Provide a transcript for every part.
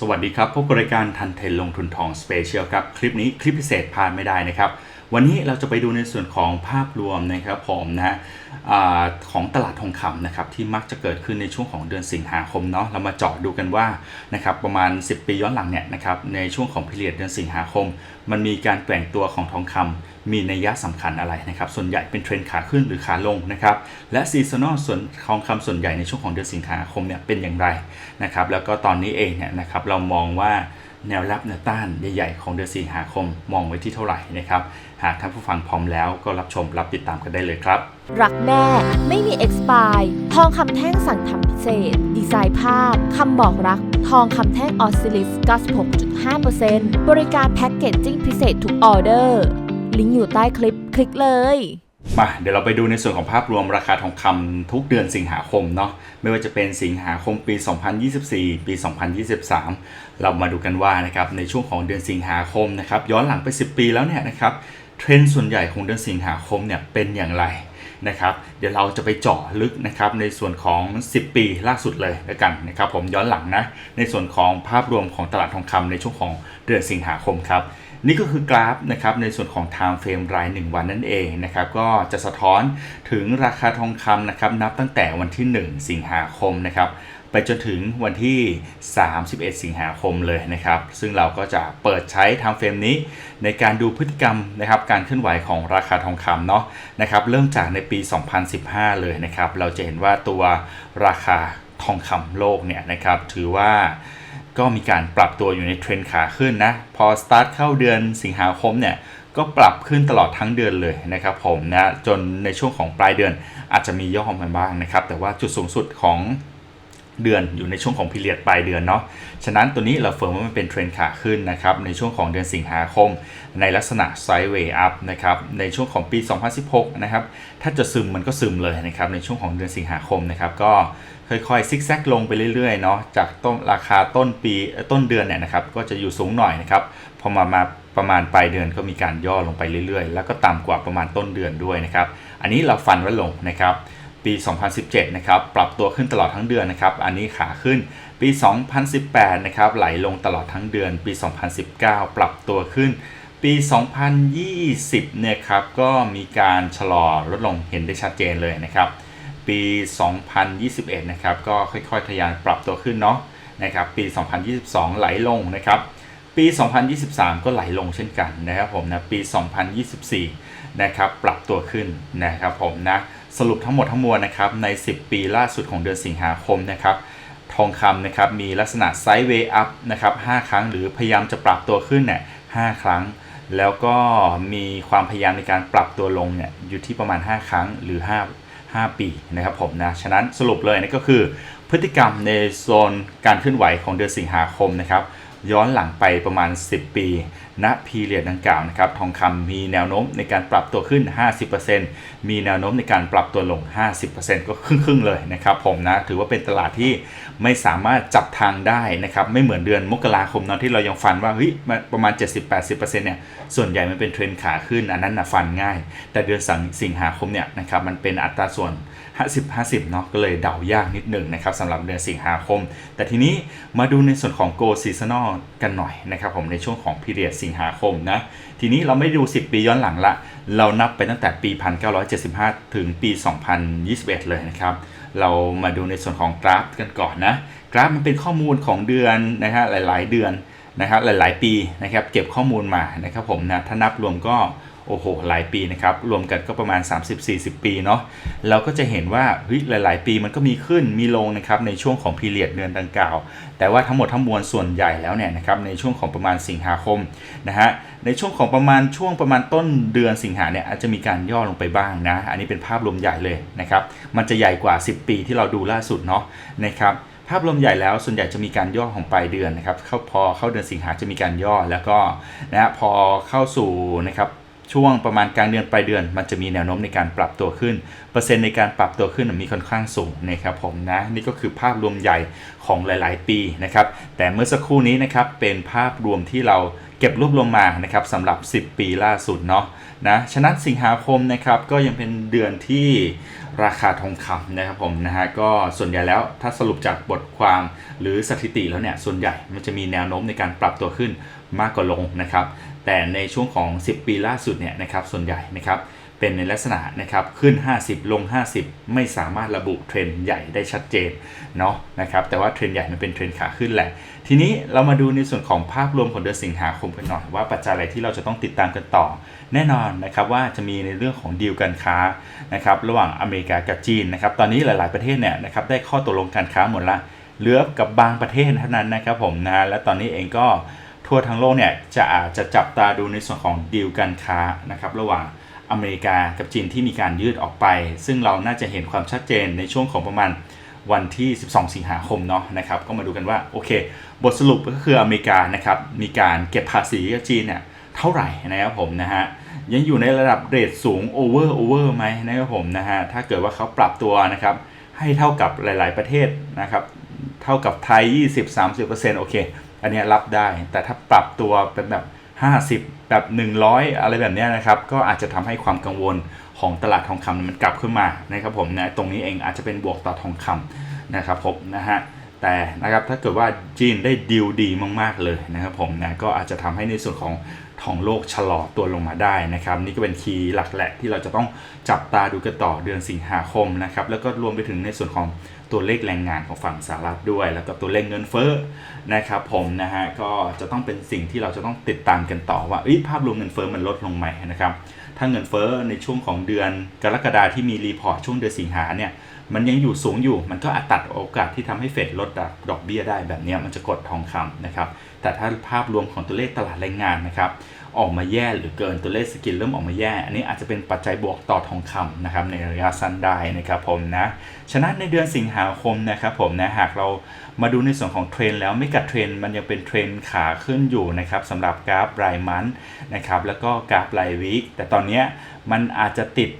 สวัสดีครับพบกับรายการทันเทนลงทุนทองสเปเชียลครับคลิปนี้คลิปพิเศษพลาดไม่ได้นะครับ วันนี้เราจะไปดูในส่วนของภาพรวมนะครับผมนะอของตลาดทองคำนะครับที่มักจะเกิดขึ้นในช่วงของเดือนสิงหาคมเนาะเรามาเจาะดูกันว่านะครับประมาณ 10 ปีย้อนหลังเนี่ยนะครับในช่วงของพิเรียดเดือนสิงหาคม มันมีการแกว่งตัวของทองคำ มีนัยยะสำคัญอะไรนะครับ ส่วนใหญ่เป็นเทรนด์ขาขึ้นหรือขาลงนะครับ และซีซันอลส่วนทองคำส่วนใหญ่ในช่วงของเดือนสิงหาคมเนี่ยเป็นอย่างไรนะครับ แล้วก็ตอนนี้เองเนี่ยนะครับเรามองว่าแนวรับแนวต้านใหญ่ๆของเดือนสิงหาคมมองไว้ที่เท่าไหร่นะครับ หากท่านผู้ฟังพร้อมแล้วก็รับชมรับติดตามกันได้เลยครับ รักแม่ไม่มี expire ทองคำแท่งสั่งทำพิเศษ ดีไซน์ภาพคำบอกรัก ทองคำแท่งออสซิลิส96.5%บริการแพ็กเกจจิ้งพิเศษทุกออเดอร์ ลิงก์อยู่ใต้คลิปคลิกเลยมาเดี๋ยวเราไปดูในส่วนของภาพรวมราคาทองคำทุกเดือนสิงหาคมเนาะไม่ว่าจะเป็นสิงหาคมปี 2024 ปี 2023 เรามาดูกันว่านะครับในช่วงของเดือนสิงหาคมนะครับย้อนหลังไป 10 ปีแล้วเนี่ยนะครับเทรนด์ส่วนใหญ่ของเดือนสิงหาคมเนี่ยเป็นอย่างไรนะครับเดี๋ยวเราจะไปเจาะลึกนะครับในส่วนของ 10 ปีล่าสุดเลยแล้วกันนะครับผมย้อนหลังนะในส่วนของภาพรวมของตลาดทองคำในช่วงของเดือนสิงหาคมครับ นี่ก็คือกราฟนะครับในส่วนของ time frame ราย 1 วันนั่นเองนะครับก็จะสะท้อนถึงราคาทองคำนะครับนับตั้งแต่วันที่ 1 สิงหาคมนะครับไปจนถึงวันที่ 31 สิงหาคมเลยนะครับ ซึ่งเราก็จะเปิดใช้ time frame นี้ในการดูพฤติกรรมนะครับ การเคลื่อนไหวของราคาทองคำเนาะนะครับ เริ่มจากในปี 2015 เลยนะครับ เราจะเห็นว่าตัวราคาทองคำโลกเนี่ยนะครับ ถือว่า ก็มีการปรับตัวอยู่ในเทรนขาขึ้นนะ พอสตาร์ทเข้าเดือนสิงหาคมเนี่ยก็ปรับขึ้นตลอดทั้งเดือนเลยนะครับผมนะจนในช่วงของปลายเดือนอาจจะมีย่อมาบ้างนะครับ แต่ว่าจุดสูงสุดของ เดือนอยู่ในช่วงของพิเรียดปลายเดือนเนาะ ฉะนั้นตัวนี้เราเฟิร์มว่ามันเป็นเทรนด์ขาขึ้นนะครับในช่วงของเดือนสิงหาคม ในลักษณะไซด์เวย์อัพนะครับในช่วงของปี 2016 นะครับถ้าจะซึมมันก็ซึมเลยนะครับในช่วงของเดือนสิงหาคมนะครับก็ค่อยๆซิกแซกลงไปเรื่อยๆเนาะจากต้นราคาต้นปีต้นเดือนเนี่ยนะครับก็จะอยู่สูงหน่อยนะครับพอมามาประมาณปลายเดือนก็มีการย่อลงไปเรื่อยๆ แล้วก็ต่ำกว่าประมาณต้นเดือนด้วยนะครับอันนี้เราฟันไว้ลงนะครับ ปี 2017 นะครับ ปรับตัวขึ้นตลอดทั้งเดือนนะครับ อันนี้ขาขึ้น ปี 2018 นะครับ ไหลลงตลอดทั้งเดือน ปี 2019 ปรับตัวขึ้น ปี 2020 เนี่ยครับ ก็มีการชะลอลดลงเห็นได้ชัดเจนเลยนะครับ ปี 2021 นะครับ ก็ค่อยๆ ทะยานปรับตัวขึ้นเนาะ นะครับ ปี 2022 ไหลลงนะครับ ปี 2023 ก็ไหลลงเช่นกันนะครับผมนะ ปี 2024 นะครับ ปรับตัวขึ้นนะครับผมนะ สรุปทั้งหมดทั้งมวลนะครับใน 10 ปีล่าสุดของเดือนสิงหาคมนะครับทองคำนะครับมีลักษณะไซด์เวย์อัพนะครับ5ครั้งหรือพยายามจะปรับตัวขึ้นเนี่ย5ครั้ง แล้วก็มีความพยายามในการปรับตัวลงเนี่ยอยู่ที่ประมาณ 5 ครั้งหรือ 5 5 ปีนะครับผมนะ ฉะนั้นสรุปเลยนะก็คือพฤติกรรมในโซนการเคลื่อนไหวของเดือนสิงหาคมนะครับ ย้อนหลังไปประมาณ 10 ปีณพีเรียดดังกล่าวนะครับทองคำมีแนวโน้มในการปรับตัวขึ้น 50%มีแนวโน้มในการปรับตัวลง 50%ก็ครึ่งๆเลยนะครับผมนะถือว่าเป็นตลาดที่ไม่สามารถจับทางได้นะครับไม่เหมือนเดือนมกราคมนะที่เรายังฟันว่าเฮ้ยประมาณ 70-80%เนี่ยส่วนใหญ่มันเป็นเทรนขาขึ้นอันนั้นนะฟันง่าย แต่เดือนสังสิงหาคมเนี่ยนะครับมันเป็นอัตราส่วน 50-50เนาะก็เลยเดายากนิดหนึ่งนะครับสำหรับเดือนสิงหาคม แต่ทีนี้มาดูในส่วนของ Go Seasonal กันหน่อยนะครับผมในช่วงของพีเรียดสิงหาคมนะทีนี้เราไม่ดู 10 ปีย้อนหลังละ เรานับไปตั้งแต่ปี 1975 ถึงปี 2021 เลยนะครับเรามาดูในส่วนของกราฟกันก่อนนะกราฟมันเป็นข้อมูลของเดือนนะฮะหลาย ๆ เดือนนะครับหลาย ๆ ปีนะครับเก็บข้อมูลมานะครับผมนะถ้านับรวมก็ โอ้โห หลายปีนะครับ รวมกันก็ประมาณ 30-40 ปีเนาะ เราก็จะเห็นว่าเฮ้ยหลาย ๆ ปีมันก็มีขึ้น มีลงนะครับ ในช่วงของพีเรียดเดือนดังกล่าว แต่ว่าทั้งหมดทั้งมวลส่วนใหญ่แล้วเนี่ยนะครับ ในช่วงของประมาณสิงหาคมนะฮะ ในช่วงของประมาณช่วงประมาณต้นเดือนสิงหาเนี่ยอาจจะมีการย่อลงไปบ้างนะ อันนี้เป็นภาพรวมใหญ่เลยนะครับ มันจะใหญ่กว่า 10 ปีที่เราดูล่าสุดเนาะนะครับภาพรวมใหญ่แล้วส่วนใหญ่จะมีการย่อของปลายเดือนนะครับเข้าพอเข้าเดือนสิงหาจะมีการย่อแล้วก็นะฮะพอเข้าสู่นะครับ ช่วงประมาณกลางเดือนปลายเดือน มันจะมีแนวโน้มในการปรับตัวขึ้น เปอร์เซ็นต์ในการปรับตัวขึ้นมีค่อนข้างสูงนะครับผมนะนี่ก็คือภาพรวมใหญ่ของหลาย ๆ ปีนะครับแต่เมื่อสักครู่นี้นะครับเป็นภาพรวมที่เราเก็บรวบรวมมานะครับสำหรับ 10 ปีล่าสุดเนาะนะฉะนั้นสิงหาคมนะครับก็ยังเป็นเดือนที่ราคาทองคำนะครับผมนะฮะก็ส่วนใหญ่แล้วถ้าสรุปจากบทความหรือสถิติแล้วเนี่ยส่วนใหญ่มันจะมีแนวโน้มในการปรับตัวขึ้นมากกว่าลงนะครับ แต่ในช่วงของ 10 ปีล่าสุดเนี่ยนะครับส่วนใหญ่นะครับเป็นในลักษณะนะครับขึ้น 50 ลง 50 ไม่สามารถระบุเทรนด์ใหญ่ได้ชัดเจนเนาะนะครับแต่ว่าเทรนด์ใหญ่มันเป็นเทรนด์ขาขึ้นแหละ ทีนี้เรามาดูในส่วนของภาพรวมของเดือนสิงหาคมกันหน่อยว่าปัจจัยอะไรที่เราจะต้องติดตามกันต่อ แน่นอนนะครับว่าจะมีในเรื่องของดีลการค้านะครับระหว่างอเมริกากับจีนนะครับตอนนี้หลาย ๆประเทศเนี่ยนะครับได้ข้อตกลงการค้าหมดละเหลือกับบางประเทศเท่านั้นนะครับผมนะและตอนนี้เองก็ ทั่วทั้งโลกเนี่ยจะอาจจะจับตาดูในส่วนของดีลการค้านะครับระหว่างอเมริกากับจีนที่มีการยืดออกไป ซึ่งเราน่าจะเห็นความชัดเจนในช่วงของประมาณวันที่ 12 สิงหาคมเนาะนะครับก็มาดูกันว่าโอเค บทสรุปก็คืออเมริกานะครับมีการเก็บภาษีกับจีนเนี่ยเท่าไหร่นะครับผมนะฮะยังอยู่ในระดับเรทสูงโอเวอร์โอเวอร์ไหมนะครับผมนะฮะถ้าเกิดว่าเขาปรับตัวนะครับให้เท่ากับหลาย ๆ ประเทศนะครับเท่ากับไทย 20-30%โอเค อันนี้รับได้ แต่ถ้าปรับตัวเป็นแบบ 50 แบบ 100 อะไรแบบนี้นะครับ ก็อาจจะทำให้ความกังวลของตลาดทองคำมันกลับขึ้นมานะครับผมนะตรงนี้เองอาจจะเป็นบวกต่อทองคำนะครับผมนะฮะแต่นะครับถ้าเกิดว่าจีนได้ดีลดีมาก ๆ เลยนะครับผมนะก็อาจจะทำให้ในส่วนของทองโลกชะลอตัวลงมาได้นะครับ นี่ก็เป็นคีย์หลักแหละที่เราจะต้องจับตาดูกันต่อเดือนสิงหาคมนะครับแล้วก็รวมไปถึงในส่วนของ ตัวเลขแรงงานของฝั่งสหรัฐด้วย แล้วก็ตัวเลขเงินเฟ้อนะครับผมนะฮะก็จะต้องเป็นสิ่งที่เราจะต้องติดตามกันต่อว่าภาพรวมเงินเฟ้อมันลดลงไหมนะครับถ้าเงินเฟ้อในช่วงของเดือนกรกฎาที่มีรีพอร์ตช่วงเดือนสิงหาเนี่ยมันยังอยู่สูงอยู่ มันก็อาจตัดโอกาสที่ทำให้เฟดลดดอกเบี้ยได้แบบนี้มันจะกดทองคำนะครับแต่ถ้าภาพรวมของตัวเลขตลาดแรงงานนะครับ ออกมาแย่หรือเกินตัวเลขสกิลเริ่มออกมาแย่ อันนี้อาจจะเป็นปัจจัยบวกต่อทองคำนะครับในระยะสั้นได้นะครับผมนะฉะนั้นในเดือนสิงหาคมนะครับผมนะหากเรามาดูในส่วนของเทรนแล้วไม่กัดเทรนมันยังเป็นเทรนขาขึ้นอยู่นะครับสำหรับกราฟรายมันนะครับแล้วก็กราฟรายวีคแต่ตอนนี้มันอาจจะติด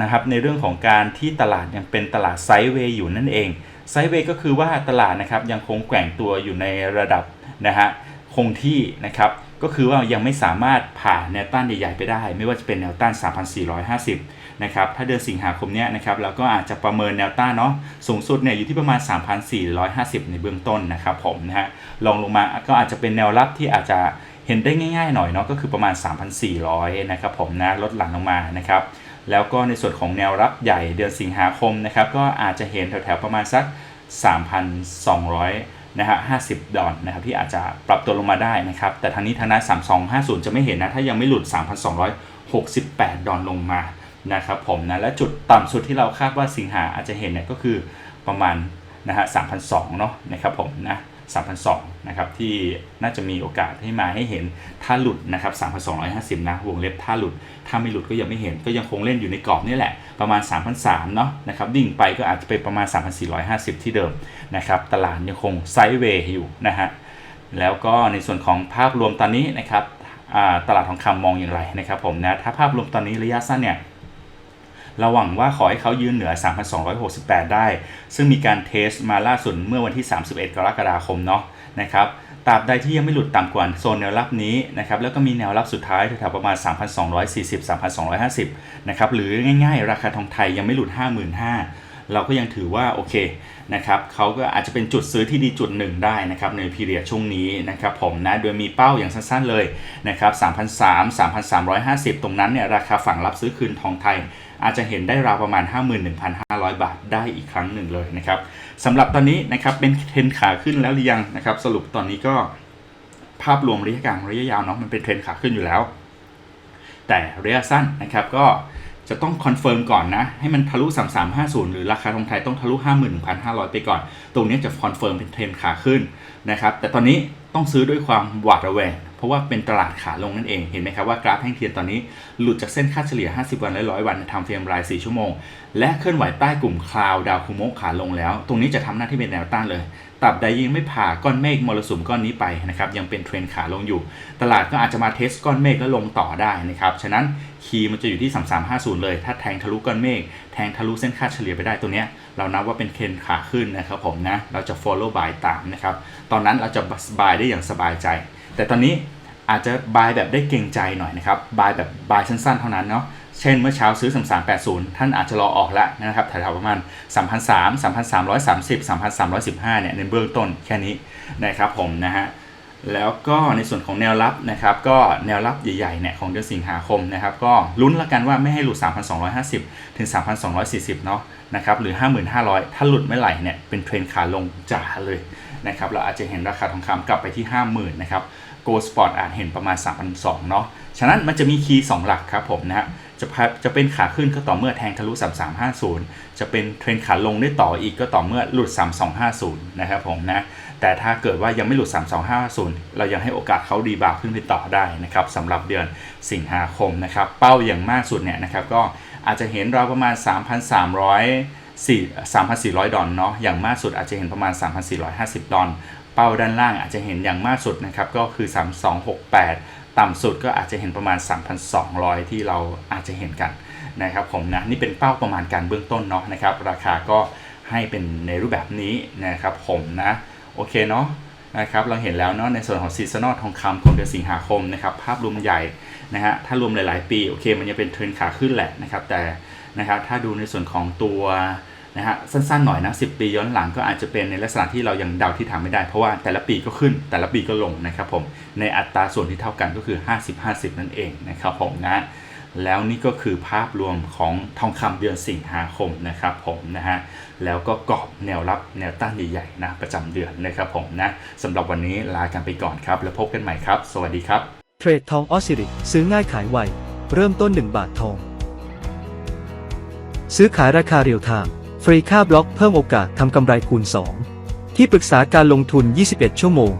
นะครับในเรื่องของการที่ตลาดยังเป็นตลาดไซด์เวย์อยู่นั่นเองไซด์เวย์ก็คือว่าตลาดนะครับยังคงแกว่งตัวอยู่ในระดับนะฮะคงที่นะครับ ก็คือว่ายังไม่สามารถผ่านแนวต้านใหญ่ ๆ ไปได้ ไม่ว่าจะเป็นแนวต้าน 3,450 นะครับ ถ้าเดือนสิงหาคมเนี้ยนะครับเราก็อาจจะประเมินแนวต้านเนาะสูงสุดเนี่ยอยู่ที่ประมาณ 3,450 ในเบื้องต้นนะครับผมนะฮะลองลงมาก็อาจจะเป็นแนวรับที่อาจจะเห็นได้ง่ายๆหน่อยเนาะก็คือประมาณ 3,400 นะครับผมนะลดหลั่นลงมานะครับแล้วก็ในส่วนของแนวรับใหญ่เดือนสิงหาคมนะครับก็อาจจะเห็นแถวๆประมาณสัก 3,200 นะฮะ50ดอลนะครับที่อาจจะปรับตัวลงมาได้นะครับ แต่ทางนี้ทางนั้น3250จะไม่เห็นนะ ถ้ายังไม่หลุด3,268ดอลลงมานะครับผมนะ และจุดต่ำสุดที่เราคาดว่าสิงหาอาจจะเห็นเนี่ยก็คือประมาณนะฮะ3,200เนาะนะครับผมนะ3,200น นะครับที่น่าจะมีโอกาสให้มาให้เห็นถ้าหลุดนะครับ3,250 นะวงเล็บถ้าหลุด ถ้าไม่หลุดก็ยังไม่เห็นก็ยังคงเล่นอยู่ในกรอบนี่แหละ ประมาณ 3,300เนาะนะครับดิ่งไปก็อาจจะเป็นประมาณ 3,450 ที่เดิมนะครับตลาดยังคงไซด์เวย์อยู่นะฮะแล้วก็ในส่วนของภาพรวมตอนนี้นะครับตลาดทองคำมองอย่างไรนะครับผมนะถ้าภาพรวมตอนนี้ระยะสั้นเนี่ยเราหวังว่าขอให้เขายืนเหนือ 3,268 ได้ ซึ่งมีการเทสมาล่าสุดเมื่อวันที่ 31 กรกฎาคมเนาะ นะครับตราบใดที่ยังไม่หลุดต่ำกว่าโซนแนวรับนี้นะครับแล้วก็มีแนวรับสุดท้ายแถวๆประมาณ 3,240 3,250 นะครับหรือง่ายๆ ราคาทองไทยยังไม่หลุด 55,000 เราก็ยังถือว่าโอเคนะครับเขาก็อาจจะเป็นจุดซื้อที่ดีจุดหนึ่งได้นะครับในพีเรียช่วงนี้นะครับผมนะโดยมีเป้าอย่างสั้นๆเลยนะครับ3,300 3,350 ตรงนั้นเนี่ยราคาฝั่งรับซื้อคืนทองไทย อาจจะเห็นได้ราวประมาณ 51,500 บาทได้อีกครั้งหนึ่งเลยนะครับสำหรับตอนนี้นะครับเป็นเทรนขาขึ้นแล้วหรือยังนะครับสรุปตอนนี้ก็ภาพรวมระยะกลางระยะยาวเนาะมันเป็นเทรนขาขึ้นอยู่แล้ว แต่ระยะสั้นนะครับก็ จะต้องคอนเฟิร์มก่อนนะ ให้มันทะลุ 3350 หรือราคาทองไทยต้องทะลุ 51,500 ไปก่อน ตรงนี้จะคอนเฟิร์มเป็นเทรนขาขึ้นนะครับแต่ตอนนี้ต้องซื้อด้วยความหวาดระแวงเพราะว่าเป็นตลาดขาลงนั่นเองเห็นไหมครับว่ากราฟแท่งเทียนตอนนี้หลุดจากเส้นค่าเฉลี่ย 50 วันและ 100 วันทำเฟรมราย 4 ชั่วโมง และเคลื่อนไหวใต้กลุ่มคลาวดาวคุโมะขาลงแล้ว ตรงนี้จะทำหน้าที่เป็นแนวต้านเลย ตราบใดยังไม่ผ่าก้อนเมฆมรสุมก้อนนี้ไปนะครับยังเป็นเทรนขาลงอยู่ ตลาดก็อาจจะมาเทสก้อนเมฆแล้วลงต่อได้นะครับฉะนั้นคีย์มันจะอยู่ที่ 3350 เลย ถ้าแทงทะลุก้อนเมฆแทงทะลุเส้นค่าเฉลี่ยไปได้ตัวเนี้ยเรานับว่าเป็นเทรนขาขึ้นนะครับผมนะเราจะ follow buy ตามนะครับตอนนั้นเราจะ buy ได้อย่างสบายใจ แต่ตอนนี้อาจจะบายแบบได้เกรงใจหน่อยนะครับบายแบบบายสั้นๆ เท่านั้นเนาะ เช่นเมื่อเช้าซื้อ 3380 ท่านอาจจะรอออกแล้วนะครับแถวๆประมาณ 3,300 3,330 3,315 เนี่ยในเบื้องต้นแค่นี้นะครับผมนะฮะแล้วก็ในส่วนของแนวรับนะครับก็แนวรับใหญ่ๆเนี่ยของเดือนสิงหาคมนะครับก็ลุ้นละกันว่าไม่ให้หลุด 3,250 ถึง 3,240 เนาะนะครับหรือ 5,500 ถ้าหลุดไม่ไหลเนี่ยเป็นเทรนขาลงจ๋าเลยนะครับเราอาจจะเห็นราคาทองคำกลับไปที่ 50,000 นะครับ Go Spot อาจเห็นประมาณ 3,200 เนาะ ฉะนั้นมันจะมีคีย์2หลักครับผมนะฮะจะพาจะเป็นขาขึ้นก็ต่อเมื่อแทงทะลุ 3350 จะเป็นเทรนขาลงได้ต่ออีกก็ต่อเมื่อหลุด 3250 นะครับผมนะ แต่ถ้าเกิดว่ายังไม่หลุด 3250 เรายังให้โอกาสเขาดีบาร์ขึ้นไปต่อได้นะครับสำหรับเดือนสิงหาคมนะครับ เป้าอย่างมากสุดเนี่ยนะครับก็อาจจะเห็นเราประมาณ 3,300 3,400 ดอลเนาะ อย่างมากสุดอาจจะเห็นประมาณ 3,450 ดอลเป้าด้านล่างอาจจะเห็นอย่างมากสุดนะครับก็คือ 3268 ต่ำสุดก็อาจจะเห็นประมาณ 3,200 ที่เราอาจจะเห็นกันนะครับผมนะนี่เป็นเป้าประมาณการเบื้องต้นเนาะนะครับราคาก็ให้เป็นในรูปแบบนี้นะครับผมนะโอเคเนาะนะครับเราเห็นแล้วเนาะในส่วนของซีซันอลทองคำของเดือนสิงหาคมนะครับภาพรวมใหญ่นะฮะถ้ารวมหลาย ๆ ปีโอเคมันยังเป็นเทรนขาขึ้นแหละนะครับแต่นะครับถ้าดูในส่วนของตัว นะฮะสั้นๆหน่อยนะ10ปีย้อนหลังก็อาจจะเป็นในลักษณะที่เรายังเดาที่ทางไม่ได้เพราะว่าแต่ละปีก็ขึ้นแต่ละปีก็ลงนะครับผมในอัตราส่วนที่เท่ากันก็คือ 50-50 นั่นเองนะครับผมนะแล้วนี่ก็คือภาพรวมของทองคำเดือนสิงหาคมนะครับผมนะฮะแล้วก็กรอบแนวรับแนวต้านใหญ่ๆนะประจำเดือนนะครับผมนะสำหรับวันนี้ลากันไปก่อนครับ แล้วพบกันใหม่ครับ สวัสดีครับ เทรดทองออสซิริซื้อง่ายขายไว เริ่มต้น 1 บาททอง ซื้อขายราคาเรียลไทม์ ฟรีค่าบล็อกเพิ่มโอกาสทำกำไรคูณ 2 ที่ปรึกษาการลงทุน 21 ชั่วโมง